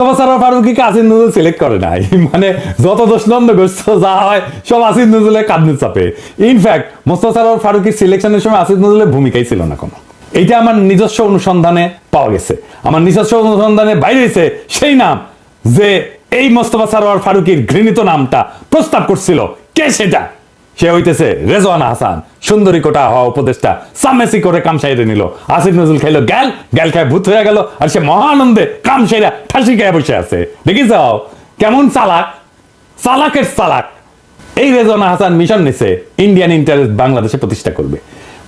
মানে ভূমিকাই ছিল না আমার নিজস্ব অনুসন্ধানে পাওয়া গেছে। আমার নিজস্ব অনুসন্ধানে বাইরে হয়েছে সেই নাম যে এই মোস্তফা সারোয়ার ফারুকির ঘৃণিত নামটা প্রস্তাব করছিল, কে সেটা? সে হইতেছে রেজওয়ানা হাসান। সুন্দরী কোটা হওয়া উপদেশটা সামেসি করে কাম সাইরে নিল। আসিফ নজরুল খাইলো, গ্যাল গ্যাল খায় ভূত হয়ে গেল আর সে মহানন্দে কাম সাইরা ঠাসি খেয়ে বসে আছে। দেখি যাও, কেমন চালাক, চালাকের চালাক। এই রেজওয়ানা হাসান মিশন নিছে ইন্ডিয়ান ইন্টারেস্ট বাংলাদেশে প্রতিষ্ঠা করবে।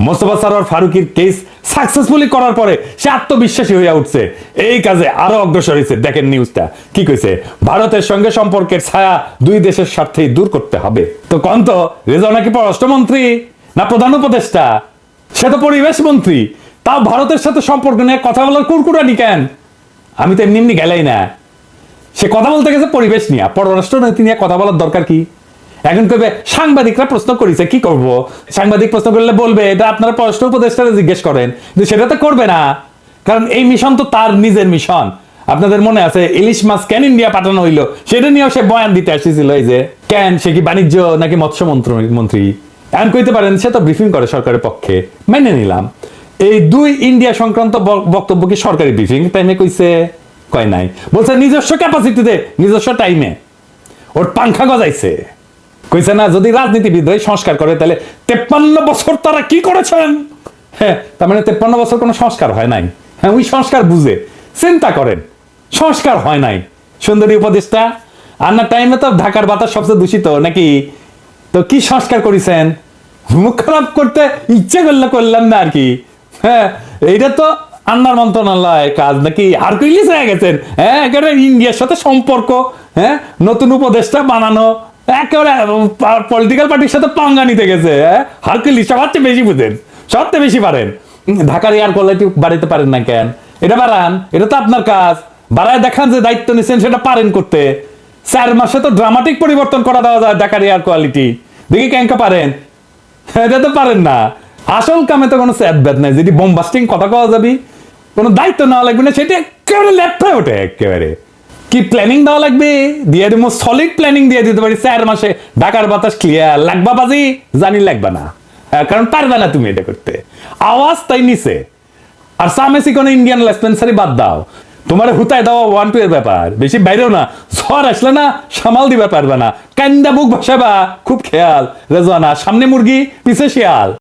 মোস্তফা সারোয়ার ফারুকির কেস সাকসেসফুলি করার পরে সে আত্মবিশ্বাসী হয়ে উঠছে। এই কাজে আরও অগ্রসর হয়েছে। দেখেন নিউজটা কি কইছে? ভারতের সঙ্গে সম্পর্কের ছায়া দুই দেশের স্বার্থেই দূর করতে হবে। তো কন্ত রেজওয়ানা কি পররাষ্ট্রমন্ত্রী? না প্রধান উপদেষ্টা? সে তো পরিবেশ মন্ত্রী। তাও ভারতের সাথে সম্পর্ক নিয়ে কথা বলার কুরকুরানি কেন? আমি তো এমনি এমনি গেলাই না। সে কথা বলতে গেছে পরিবেশ নিয়ে। পররাষ্ট্র নীতি নিয়ে কথা বলার দরকার কি? এখন কবে সাংবাদিকরা প্রশ্ন করেছে, কি করব? সাংবাদিক প্রশ্ন করলে বলবে, এটা আপনারা পররাষ্ট্র উপদেষ্টারা জিজ্ঞেস করেন। কিন্তু সেটা তো করবে না। কারণ এই মিশন তো তার নিজের মিশন। আপনাদের মনে আছে, ইলিশ মাছ কেন ইন্ডিয়া পাঠানো হইল? সেটা নিয়েও সে বয়ান দিতে আসছিল এই যে, কেন? সে কি বাণিজ্য নাকি মৎস্য মন্ত্র- এখন কইতে পারেন, সে তো ব্রিফিং করে সরকারের পক্ষে। মেনে নিলাম। এই দুই ইন্ডিয়া সংক্রান্ত বক্তব্য কি সরকারি ব্রিফিং টাইমে কইছে? কয় নাই। বলছে, নিজস্ব ক্যাপাসিটিতে নিজস্ব টাইমে ওর পাংখা গজাইছে। কইছে না, যদি রাজনীতিবিদ সংস্কার করে, তাহলে তেপ্পান্ন বছর তারা কি করেছেন? হ্যাঁ তার মানে তেপ্পান্ন বছর কোনো সংস্কার হয় নাই। হ্যাঁ ওই সংস্কার বুঝে, চিন্তা করেন, সংস্কার হয় নাই। সুন্দরী উপদেশটা আর না টাইমে তো ঢাকার বাতাস সবচেয়ে দূষিত, নাকি? তো কি সংস্কার করেছেন? মুখ খারাপ করতে ইচ্ছে করলে করলাম না আর কি। হ্যাঁ এইটা তো আন্নার মন্ত্রণালয় কাজ, নাকি হারকুইলিস হয়ে গেছেন হ্যাঁ ইন্ডিয়ার সাথে সম্পর্ক হ্যাঁ নতুন উপদেশটা বানানো একেবারে পলিটিক্যাল পার্টির সাথে পাঙ্গা নিতে গেছে হ্যাঁ? হারকুইলিস সবার বেশি বুঝেন সবার চেয়ে বেশি পারেন। ঢাকার এয়ার কোয়ালিটি বাড়াইতে পারেন না কেন? এটা বাড়ান, এটা তো আপনার কাজ। বাড়ায় দেখান যে দায়িত্ব নিচ্ছেন সেটা পারেন করতে। চার মাসে তো ড্রামাটিক পরিবর্তন করা দেওয়া যায় ঢাকার এয়ার কোয়ালিটি দেখি ক্যাঙ্কা পারেন? এটা তো পারেন না। আসল কামে তো কোনো স্যাদ ব্যাদ নাই যদি বোমবাস্টিং কথা কওয়া যাবি, কোনো দায়িত্ব নেওয়া লাগবে না, সেটা একেবারে হয়ে ওঠে, একেবারে। কি প্ল্যানিং দেওয়া লাগবে? দিয়ে দিব সলিড প্ল্যানিং দিয়ে দিতে পারি চার মাসে। ঢাকার বাতাস ক্লিয়ার লাগবা বাজি? জানি লাগবে না। কারণ পারবে না তুমি এটা করতে। আওয়াজ তাই নিছে। আর সামেসি কোনো ইন্ডিয়ান লেসপেন্সারি বাদ দাও। তোমার হুতায় দেওয়া ওয়ান টু এর ব্যাপার। বেশি বাইরেও না। ঝড় আসলে না, সামাল দিবে পারবে না। কান্দা বুক ভাসাবা খুব খেয়াল। রেজওয়ানা, সামনে মুরগি, পিছে শিয়াল।